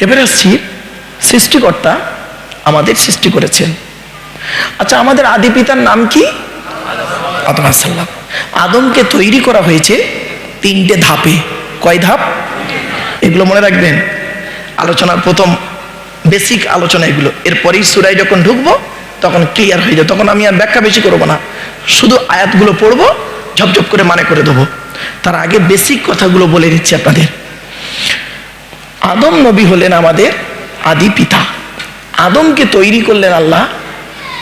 এবারে আসছি সৃষ্টিকর্তা আমাদের সৃষ্টি করেছেন। আচ্ছা আমাদের আদি পিতার নাম কি? আদম আসাল্লাম আদমকে তৈরি করা হয়েছে তিনটে ধাপে। কয় ধাপ? এগুলো মনে রাখবেন আলোচনার প্রথম বেসিক আলোচনা এগুলো। এরপরেই সুরাই যখন ঢুকবো তখন ক্লিয়ার হয়ে যাবে। তখন আমি আর ব্যাখ্যা বেশি করব না। শুধু আয়াতগুলো পড়ব ঝপঝপ করে মানে করে দেবো। তার আগে বেসিক কথাগুলো বলে দিচ্ছি আপনাদের। আদম নবী হলেন আমাদের আদি পিতা। আদমকে তৈরি করলেন আল্লাহ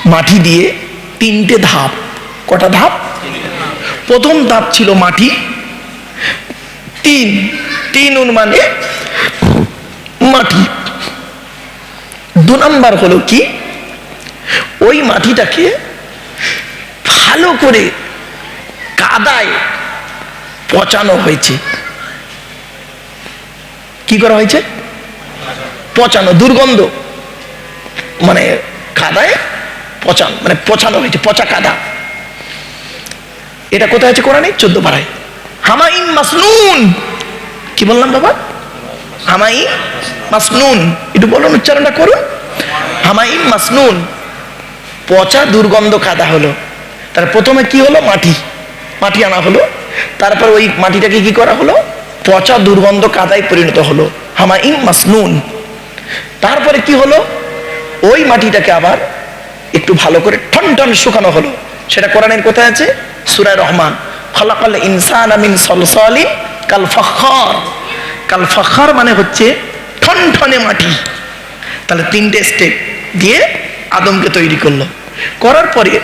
মাটি দিয়ে তিনটে ধাপ। কটা ধাপ? প্রথম ধাপ ছিল মাটি। তিন। তিন মানে মাটি। দু নাম্বার হলো কি? ওই মাটিটাকে ভালো করে কাদায় পচানো হয়েছে। কি করা হয়েছে? পচানো, দুর্গন্ধ। মানে কাদায় পচান মানে পচানো হয়েছে, পচা কাদা। এটা কোথায় আছে কোরআনে? চোদ্দ পাড়ায়। হামাইন মাসনুন। কি বললাম বাবা? হামাইন মাসনুন। একটু বলুন, উচ্চারণটা করুন। হামাইন মাসনুন। পচা, দুর্গন্ধ, কাদা হলো। তার প্রথমে কি হলো? মাটি। মাটি আনা হলো। তারপর ওই মাটিটাকে কি করা হলো? পচা দুর্গন্ধ কাদায় পরিণত হলো। হামাইন মাসনুন। তারপরে কি হলো? ওই মাটিটাকে আবার একটু ভালো করে ঠন ঠন শুকানো হলো। সেটা কোরআনের কোথায় আছে? সুরায় রহমান। খলাকাল ইনসান আমিন সলসলিন কাল ফখর কাল ফখর মানে হচ্ছে ঠন ঠনে মাটি। তাহলে তিনটে স্টেপ দিয়ে আদমকে তৈরি করল। করার পরে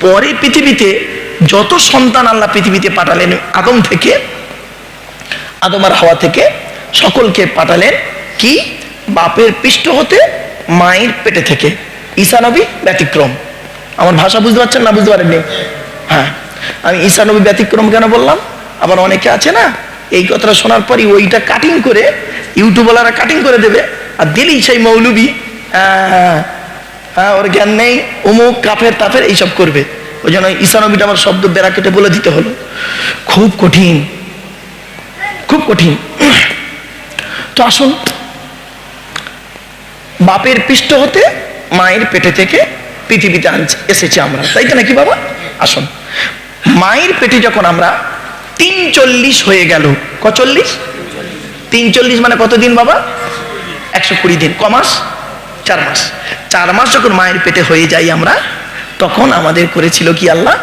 পরে পৃথিবীতে যত সন্তান আল্লাহ পৃথিবীতে পাঠালেন, আদম থেকে আদম আর হাওয়া থেকে সকলকে পাঠালেন কি? বাপের পৃষ্ঠ হতে মায়ের পেটে থেকে। ঈসা নবী ব্যতিক্রম। আমার ভাষা বুঝতে পারছেন না? বুঝতে পারেননি? হ্যাঁ। আমি ঈসা নবী ব্যতিক্রম কেন বললাম? আবার অনেকে আছে না? এই কথাটা শোনার পরই ওইটা কাটিং করে ইউটিউবওয়ালারা কাটিং করে দেবে। আর দিলেই সেই মৌলবি হ্যাঁ ওর জ্ঞান নেই, অমুক কাফের তাফের এইসব করবে। ওই জন্য ঈসা নবীটা আমার শব্দ বেড়া কেটে বলে দিতে হলো। খুব কঠিন। খুব কঠিন। তো আসুন, বাপের পৃষ্ঠ হতে মায়ের পেটে থেকে পৃথিবীতে এসেছি আমরা। তাই তো নাকি বাবা? আসুন। মায়ের পেটে যখন আমরা তিন চল্লিশ হয়ে গেল, কচল্লিশ? তিন চল্লিশ মানে কতদিন বাবা? একশো কুড়ি দিন। ক মাস? চার মাস। চার মাস যখন মায়ের পেটে হয়ে যাই আমরা, তখন আমাদের করেছিল কি আল্লাহ?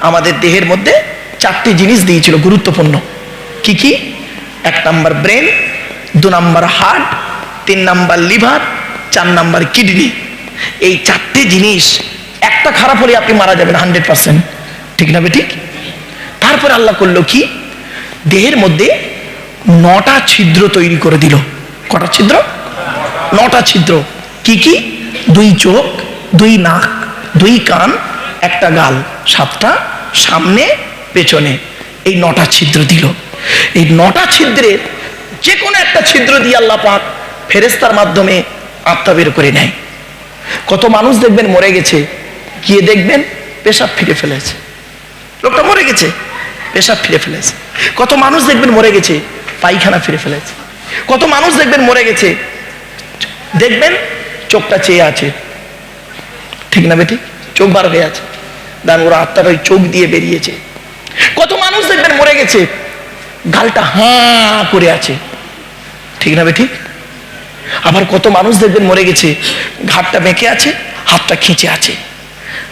আমাদের দেহের মধ্যে চারটি জিনিস দিয়েছিল, গুরুত্বপূর্ণ। কি কি? এক নাম্বার ব্রেন, দু নাম্বার হার্ট, তিন নাম্বার লিভার, চার নাম্বার কিডনি। এই চারটে জিনিস, একটা খারাপ হলে আপনি মারা যাবেন হান্ড্রেড পার্সেন্ট। ঠিক না ঠিক তারপরে আল্লাহ করল কি? দেহের মধ্যে নটা ছিদ্র তৈরি করে দিল। কটা ছিদ্র? নটা ছিদ্র। কি কি? দুই চোখ, দুই নাক, দুই কান, একটা গাল, সাতটা সামনে, পেছনে। এই নটা ছিদ্র দিল। এই নটা ছিদ্রের যে কোনো একটা ছিদ্র দিয়ে আল্লাহ পাক ফেরেস্তার মাধ্যমে আত্মা বের করে নেয়। কত মানুষ দেখবেন মরে গেছে, গিয়ে দেখবেন পেশাব ফিরে ফেলেছে। লোকটা মরে গেছে, পেশাব ফিরে ফেলেছে। কত মানুষ দেখবেন মরে গেছে, পায়খানা ফিরে ফেলেছে। কত মানুষ দেখবেন মরে গেছে, দেখবেন চোখটা চেয়ে আছে। ঠিক না বেটি? চোখ বার হয়ে আছে। দান ওরা আত্মার ওই চোখ দিয়ে বেরিয়েছে। কত মানুষ দেখবেন মরে গেছে গালটা হাঁ করে আছে। ঠিক না বেঠিক আবার কত মানুষ দেখবেন মরে গেছে, ঘাটটা বেঁকে আছে, হাতটা খিঁচে আছে।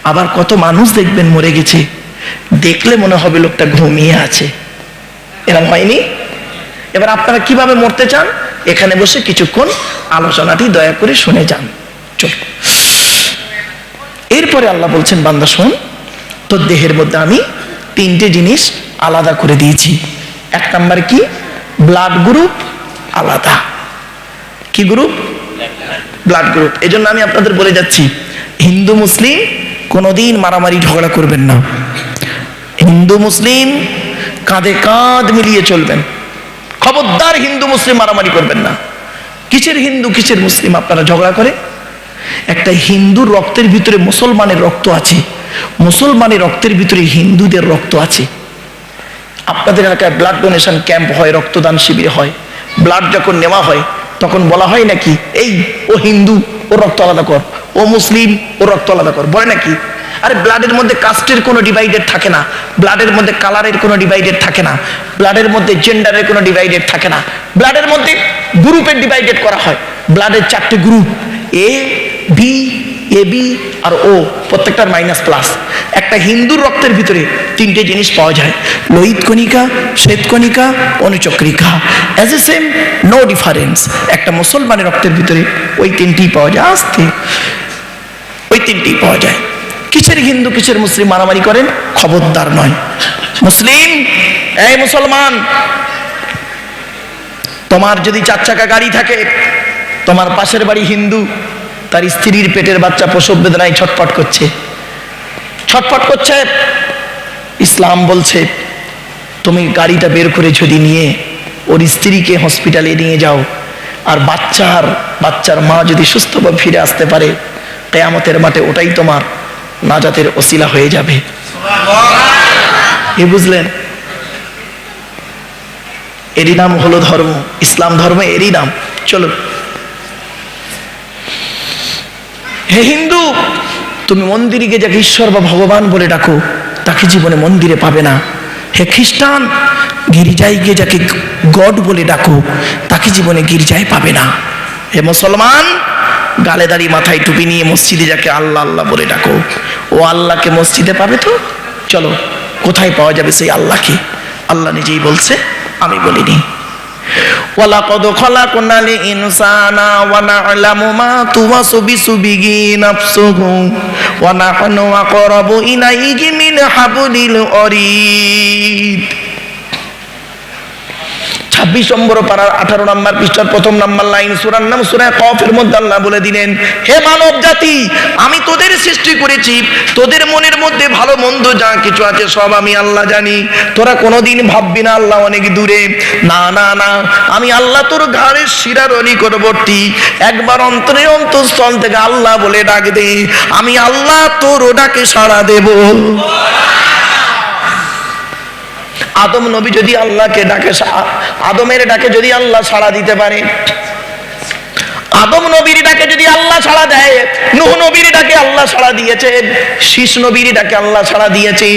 আবার কত মানুষ দেখবেন মরে গেছে, দেখলে মনে হবে লোকটা ঘুমিয়ে আছে। এরকম হয়নি? এবার আপনারা কীভাবে মরতে চান? এখানে বসে কিছুক্ষণ আলোচনাটি দয়া করে শুনে যান। চল এরপরে আল্লাহ বলছেন, বান্দা শোন, তোর দেহের মধ্যে আমি তিনটে জিনিস আলাদা করে দিয়েছি। এক নাম্বার কি? ব্লাড গ্রুপ আলাদা। কি গ্রুপ ব্লাড গ্রুপ এই জন্য আমি আপনাদের বলে যাচ্ছি, হিন্দু মুসলিম কোনোদিন মারামারি ঝগড়া করবেন না। হিন্দু মুসলিম কাঁধে কাঁধ মিলিয়ে চলবেন। খবরদার হিন্দু মুসলিম মারামারি করবেন না। কিসের হিন্দু, কিসের মুসলিম আপনারা ঝগড়া করে? একটা হিন্দুর রক্তের ভিতরে মুসলমানের রক্ত আছে। মুসলমানের রক্তের ভিতরে হিন্দুদের রক্ত আছে। আপনাদের এলাকায় ব্লাড ডোনেশন ক্যাম্প হয়, রক্তদান শিবির হয় ব্লাড যখন নেওয়া হয়, তখন বলা হয় নাকি, এই, ও হিন্দু, ও রক্ত আলাদা কর, ও মুসলিম, ও রক্ত আলাদা কর। বলে নাকি, আরে ব্লাডের মধ্যে কাস্টের কোনো ডিভাইডেড থাকে না ব্লাডের মধ্যে কালারের কোনো ডিভাইডেড থাকে না ব্লাডের মধ্যে জেন্ডারের কোনো ডিভাইডেড থাকে না ব্লাডের মধ্যে গ্রুপের ডিভাইডেড করা হয় ব্লাডের চারটে group A B A B R O প্রত্যেকটার মাইনাস প্লাস একটা হিন্দুর রক্তের ভিতরে তিনটে জিনিস পাওয়া যায়। লোহিত কণিকা, শ্বেত কণিকা, অনুচক্রিকা। As a same no difference একটা মুসলমানের রক্তের ভিতরে ওই তিনটি পাওয়া যায়। আসতে। ওই তিনটি পাওয়া যায়। কিসের হিন্দু, কিসের মুসলিম মারামারি করেন? খবরদার নয়। মুসলিম, এই মুসলমান, তোমার যদি চার চাকা গাড়ি থাকে, তোমার পাশের বাড়ি হিন্দু তার স্ত্রীর পেটের বাচ্চা প্রসব বেদনায় ছটফট করছে। ছটফট করছে। ইসলাম বলছে, তুমি গাড়িটা বের করে যদি নিয়ে ওর স্ত্রীকে হসপিটালে নিয়ে যাও, আর বাচ্চার বাচ্চার মা যদি সুস্থভাবে ফিরে আসতে পারে, কেয়ামতের মাঠে ওটাই তোমার নাজাতের ওসিলা হয়ে যাবে। এ বুঝলেন? এরই নাম হলো ধর্ম, ইসলাম ধর্ম এরই নাম। চলো হে হিন্দু, তুমি মন্দিরে যাকে ঈশ্বর বা ভগবান বলে ডাকো, তাকে জীবনে মন্দিরে পাবে না। হে খ্রিস্টান গির্জায় গিয়ে যাকে গড বলে ডাকো, তাকে জীবনে গির্জায় পাবে না। হে মুসলমান, গালে দাঁড়িয়ে মাথায় টুপি নিয়ে মসজিদে যাকে আল্লাহ আল্লাহ বলে ডাকো, ও আল্লাহকে মসজিদে পাবে তো? চলো, কোথায় পাওয়া যাবে সেই আল্লাহকে? আল্লাহ নিজেই বলছে, আমি বলিনি। ওয়ালাকদ খলাকনাল ইনসানা ওয়া না'লামু মা তুওয়াসবিসু বিহি নাফসুহু ওয়া নাহনু আকরাবু ইলাইহি মিন হাবলিল অরিদ। ছাব্বিশ নম্বর পাড়ার আঠারো নম্বর পৃষ্ঠার প্রথম নম্বর লাইন, সুরার নাম সুরায় কফের মধ্যে আল্লাহ বলে দিলেন, হে মানব জাতি, আমি তোদের সৃষ্টি করেছি, তোদের মনের মধ্যে ভালো মন্দ যা কিছু আছে সব আমি আল্লাহ জানি। তোরা কোনোদিন ভাববি না আল্লাহ অনেক দূরে। না না না, আমি আল্লাহ তোর ঘাড়ের শিরার নিকটবর্তী একবার অন্তরে অন্তঃস্থল থেকে আল্লাহ বলে ডাক দে, আমি আল্লাহ তোর ডাকে সাড়া দেব। আদম নবী যদি আল্লাহকে ডাকে আদমের ডাকে যদি আল্লাহ সাড়া দিতে পারে। আদম নবীর ডাকে যদি আল্লাহ সাড়া দেয়, নুহ নবীর ডাকে আল্লাহ সাড়া দিয়েছে, শীষ নবীর ডাকে আল্লাহ সাড়া দিয়েছে,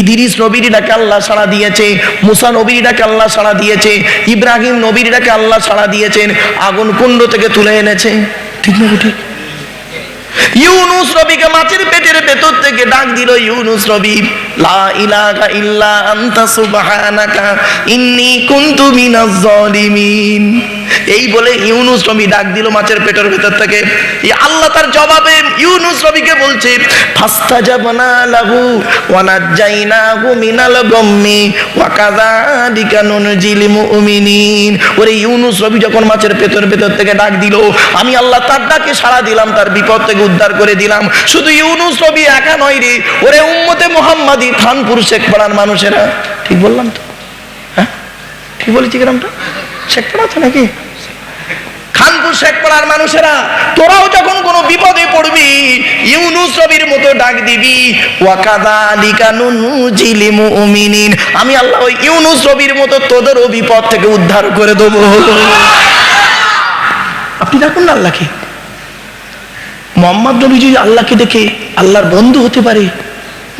ইদিরিস নবীর ডাকে আল্লাহ সাড়া দিয়েছে, মুসা নবীর ডাকে আল্লাহ সাড়া দিয়েছে, ইব্রাহিম নবীর ডাকে আল্লাহ সাড়া দিয়েছেন, আগুন কুণ্ড থেকে তুলে এনেছে। ঠিক না ঠিক ইউনুস নবীকে মাছের পেটের ভেতর থেকে ডাক দিল, ইউনুস নবী। লা ইলাহা ইল্লা আনতা সুবহানাকা ইন্নী কুনতু মিনাজ এই বলে ইউনুস রবি ডাক দিল মাছের পেটের ভেতর থেকে। আল্লাহ তার জবাবে ইউনুস রবিকে বলছে, ফাস্তাজাবনা লাহু ওয়া নাজাইনাহু মিনাল গাম্মি ওয়া কাযালিকা নুনজিল মুমিনিন। ওরে ইউনুস রবি যখন মাছের পেটের ভেতর থেকে ডাক দিল, আমি আল্লাহ তার ডাকে সাড়া দিলাম, তার বিপদ থেকে উদ্ধার করে দিলাম। শুধু ইউনুস রবি একা নয় রে, ওরে উম্মতে মোহাম্মদী খানপুর শেখ পাড়ার মানুষেরা। ঠিক বললাম তো? হ্যাঁ? ঠিক বলেছি গ্রামটা শেখ পাড়া তো নাকি? খানপুর শেখ পাড়ার মানুষেরা, তোরাও যখন কোনো বিপদে পড়বি, ইউনুস নবীর মতো ডাক দিবি আমি আল্লাহ ওই ইউনুস নবীর মতো তোদেরও বিপদ থেকে উদ্ধার করে দেবো। আপনি ডাকুন না আল্লাহকে। মোহাম্মদ নবী যদি আল্লাহকে দেখে আল্লাহর বন্ধু হতে পারে,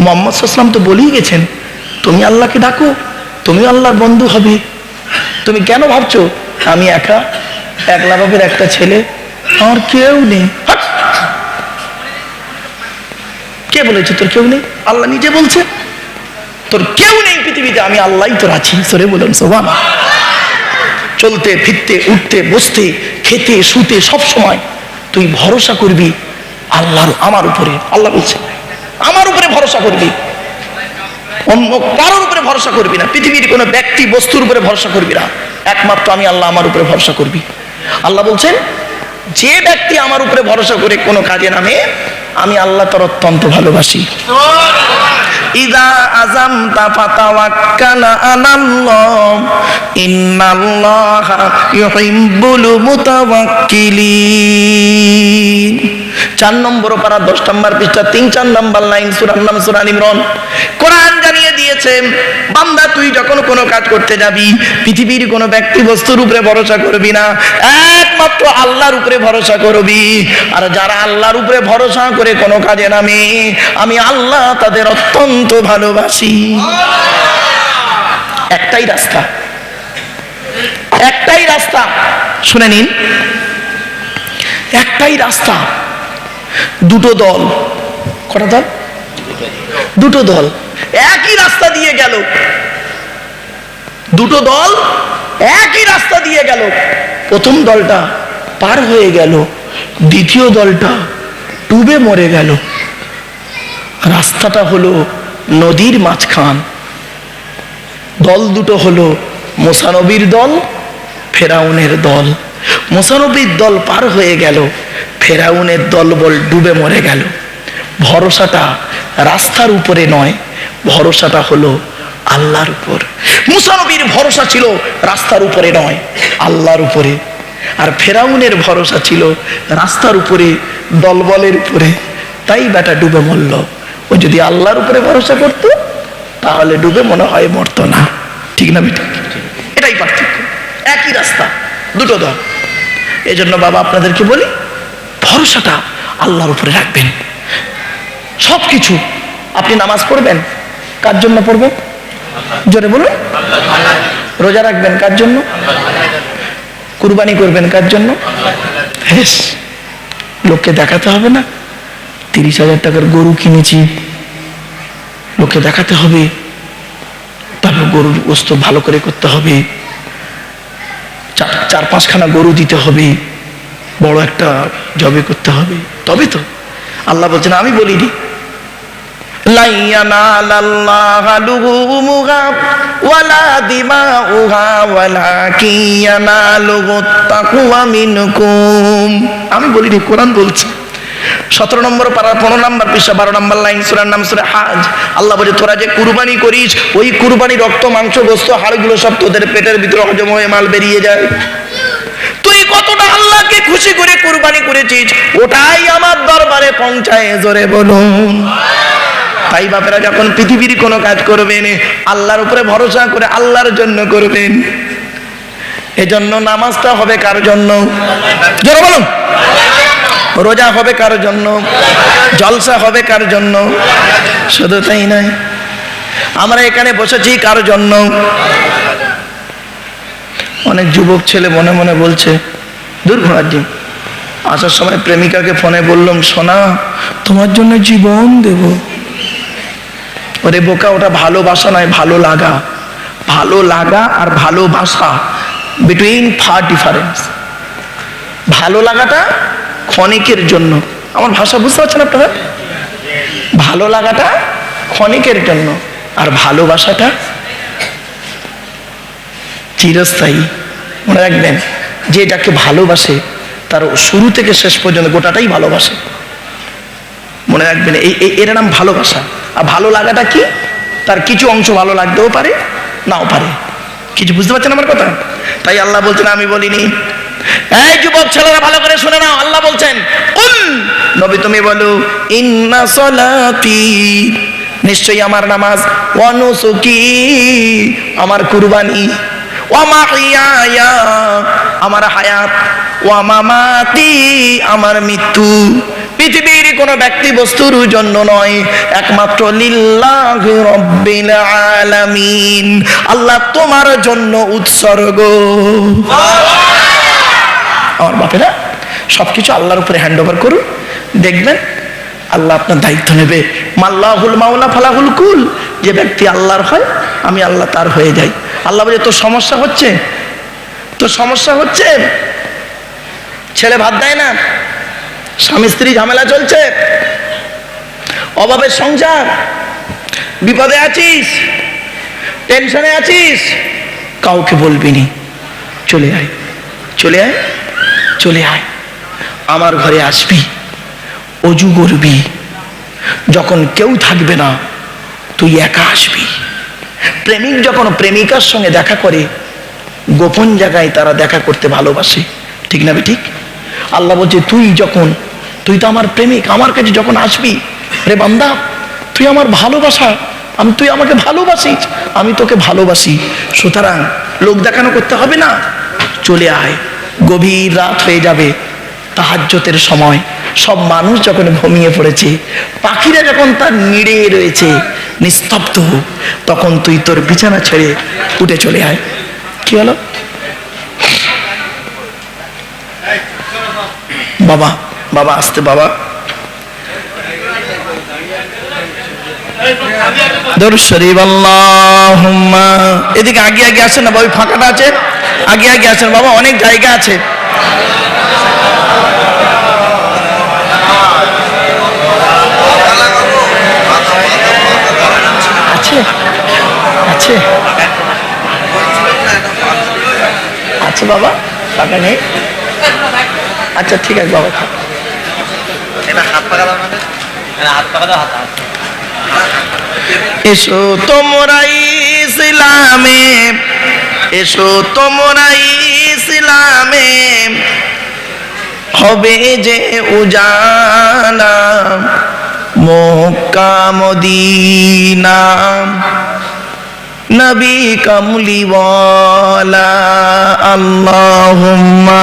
মোহাম্মদ সাল্লাম তো বলেই গেছেন, তুমি আল্লাহকে ডাকো তুমি আল্লাহর বন্ধু হবে। তুমি কেন ভাবছ আমি একা, একলা বাপের একটা ছেলে? আমার কেউ নেই। কে বলেছে তোর কেউ নেই? আল্লাহ নিজে বলছে। তোর কেউ নেই পৃথিবীতে, আমি আল্লাহই তোর আছি সরে বলুন সোবান চলতে, ফিরতে, উঠতে, বসতে, খেতে, শুতে, সব সময় তুই ভরসা করবি আল্লাহর, আমার উপরে। আল্লাহ বলছে, আমার উপরে ভরসা করবি। অন্য কারোর উপরে ভরসা করবি না। পৃথিবীর কোনো ব্যক্তি বস্তুর উপরে ভরসা করবি না। একমাত্র আমি আল্লাহ আমার উপরে ভরসা করবি। আল্লাহ বলছেন, যে ব্যক্তি আমার উপরে ভরসা করে কোনো কাজে নামে, আমি আল্লাহ তার অত্যন্ত ভালোবাসি। ইদা আজাম চার নম্বর পারা, দশ নম্বর পৃষ্ঠা, তিন চার নম্বর লাইন সুরার নাম সুরান ইমরান। কোরআন জানিয়ে দিয়েছে, বান্দা, তুই যখন কোনো কাজ করতে যাবি, পৃথিবীর কোনো ব্যক্তি বস্তুর উপরে ভরসা করবি না, একমাত্র আল্লাহর উপরে ভরসা করবি। আর যারা আল্লাহর উপরে ভরসা করে কোনো কাজে নামে, আমি আল্লাহ তাদের অত্যন্ত ভালোবাসি। একটাই রাস্তা। একটাই রাস্তা। শুনে নিন। একটাই রাস্তা। দুটো দল। কটা দল? দুটো দল। একই রাস্তা দিয়ে গেল। দুটো দল একই রাস্তা দিয়ে গেল। প্রথম দলটা পার হয়ে গেল, দ্বিতীয় দলটা ডুবে মরে গেল। রাস্তাটা হলো নদীর মাঝখান। দল দুটো হলো মোসানবীর দল, ফেরাউনের দল। মোসানবীর দল পার হয়ে গেল, ফেরাউনের দল বল ডুবে মরে গেল। ভরসাটা রাস্তার উপরে নয় ভরসাটা হলো আল্লাহর উপর। মুসানবীর ভরসা ছিল রাস্তার উপরে নয়, আল্লাহর উপরে। আর ফেরাউনের ভরসা ছিল রাস্তার উপরে, দলবলের উপরে। তাই বেটা ডুবে মরল। ও যদি আল্লাহর উপরে ভরসা করতো, তাহলে ডুবে মনে হয় মরতো না। ঠিক না বেটা? এটাই পার্থক্য। একই রাস্তা, দুটো দল। এই জন্য বাবা আপনাদেরকে বলি, ভরসাটা আল্লাহর উপরে রাখবেন। সব কিছু আপনি নামাজ পড়বেন কার জন্য পড়বেন জোরে বলুন। রোজা রাখবেন কার জন্য? কুরবানি করবেন কার জন্য? লোককে দেখাতে হবে না। তিরিশ হাজার টাকার গরু কিনেছি। লোককে দেখাতে হবে। তারপর গরুর গোস্ত ভালো করে করতে হবে। চার পাঁচখানা গরু দিতে হবে। বড় একটা জবে করতে হবে। তবে তো, আল্লাহ বলছেন, আমি বলিনি। আমি বলিনি, কোরআন বলছি। সতেরো নম্বর পাড়ার পনেরো নম্বর পৃষ্ঠা বারো নম্বর লাইন, সুরার নাম সুরে হাজ। আল্লাহ বলে, তোরা যে কুরবানি করিস, ওই কুরবানি রক্ত, মাংস, গোস্ত, হাড়গুলো সব তোদের পেটের ভিতরে হজম হয়ে মাল বেরিয়ে যায়। তুই কতটা আল্লাহকে খুশি করে কুরবানি করেছিস, ওটাই আমার দরবারে পৌঁছায়, জোরে বলুন। তাই বাপেরা যখন পৃথিবীর কোনো কাজ করবেন, আল্লাহর উপরে ভরসা করে আল্লাহর জন্য করবেন, এজন্য নামাজটা হবে কার জন্য? বলুন। রোজা হবে কার জন্য? জলসা হবে কার জন্য? শুধু তাই নয়, আমরা এখানে বসেছি কার জন্য? অনেক যুবক ছেলে মনে মনে বলছে, দূর ঘোড়ার আসার সময় প্রেমিকাকে ফোনে বললাম, সোনা, তোমার জন্য জীবন দেব। ওরে বোকা, ওটা ভালোবাসা নয়, ভালো লাগা। ভালো লাগা আর ভালোবাসা বিটুইন ফার ডিফারেন্স ভালো লাগাটা ক্ষণিকের জন্য। আমার ভাষা বুঝতে পারছেন আপনারা? ভালো লাগাটা ক্ষণিকের জন্য আর ভালোবাসাটা চিরস্থায়ী। মনে রাখবেন, যে এটাকে ভালোবাসে, তার শুরু থেকে শেষ পর্যন্ত গোটাটাই ভালোবাসে। মনে রাখবেন, এই এর নাম ভালোবাসা। আর ভালো লাগাটা কি? তার কিছু অংশ ভালো লাগতেও পারে, নাও পারে। কিছু বুঝতে পারছেন আমার কথা? তাই আল্লাহ বলছেন, আমি বলিনি। এই যুবক ছেলেরা, ভালো করে শুনে নাও, আল্লাহ বলছেন নবী তুমি বলো, ইন্না সলাতি। নিশ্চয়ই আমার নামাজ অনুসুকি আমার কুরবানি আমার হায়াত ওয়ামামাতি আমার মৃত্যু। পৃথিবীর কোনো ব্যক্তি বস্তুর জন্য নয়, একমাত্র লিল্লাহ রব্বিল আলামিন। আল্লাহ তোমার জন্য উৎসর্গ। আমার বাপেরা, সবকিছু আল্লাহর উপরে হ্যান্ড ওভার করুন। দেখবেন, আল্লাহ আপনার দায়িত্ব নেবে। মাল্লাহুল মাওলা ফালাহুল কুল। যে ব্যক্তি আল্লাহর হয়, আমি আল্লাহ তার হয়ে যাই। আল্লাহ বলে, তোর সমস্যা হচ্ছে? তোর সমস্যা হচ্ছে, ছেলে ভাত দেয় না? স্বামী স্ত্রী ঝামেলা চলছে। অভাবের সংসার। বিপদে আছিস। টেনশনে আছিস। কাউকে বলবি নি। চলে আয়। চলে আয়। চলে আয়। আমার ঘরে আসবি। অজু করবি। যখন কেউ থাকবে না, তুই একা আসবি। প্রেমিক যখন প্রেমিকার সঙ্গে দেখা করে, গোপন জায়গায় তারা দেখা করতে ভালোবাসে। ঠিক না বে ঠিক? আল্লাহ বলছে, তুই যখন তুই তো আমার প্রেমিক, আমার কাছে যখন আসবি, রে বান্দা, তুই আমার ভালোবাসা, আমি তুই আমাকে ভালোবাসিস, আমি তোকে ভালোবাসি। সুতরাং লোক দেখানো করতে হবে না, চলে আয়। গভীর রাত হয়ে যাবে, তাহাজ্যতের সময়। সব মানুষ যখন ঘুমিয়ে পড়েছে, পাখিরা যখন তার নিড়ে রয়েছে, নিস্তব্ধ, তখন তুই তোর বিছানা ছেড়ে উঠে চলে আয়। কি হলো? বাবা বাবা আসতে বাবা। শরীফ, আল্লাহুম্মা। এদিকে আগে আগে আসেন না ওই ফাঁকাটা আছে? আগে আগে আসেন, বাবা, অনেক জায়গা আছে। আছে বাবা, ফাঁকা নেই। আচ্ছা ঠিক আছে, বাবা থাক। এটা হাত পাকা দাও না রে। এটা হাত পাকা দাও হাত হাত। এসো তোমরা ইসলামে এসো তোমরা ইসলামে হবে যে উজালা মক্কা মদিনা নবী কমলিওয়ালা আল্লাহুম্মা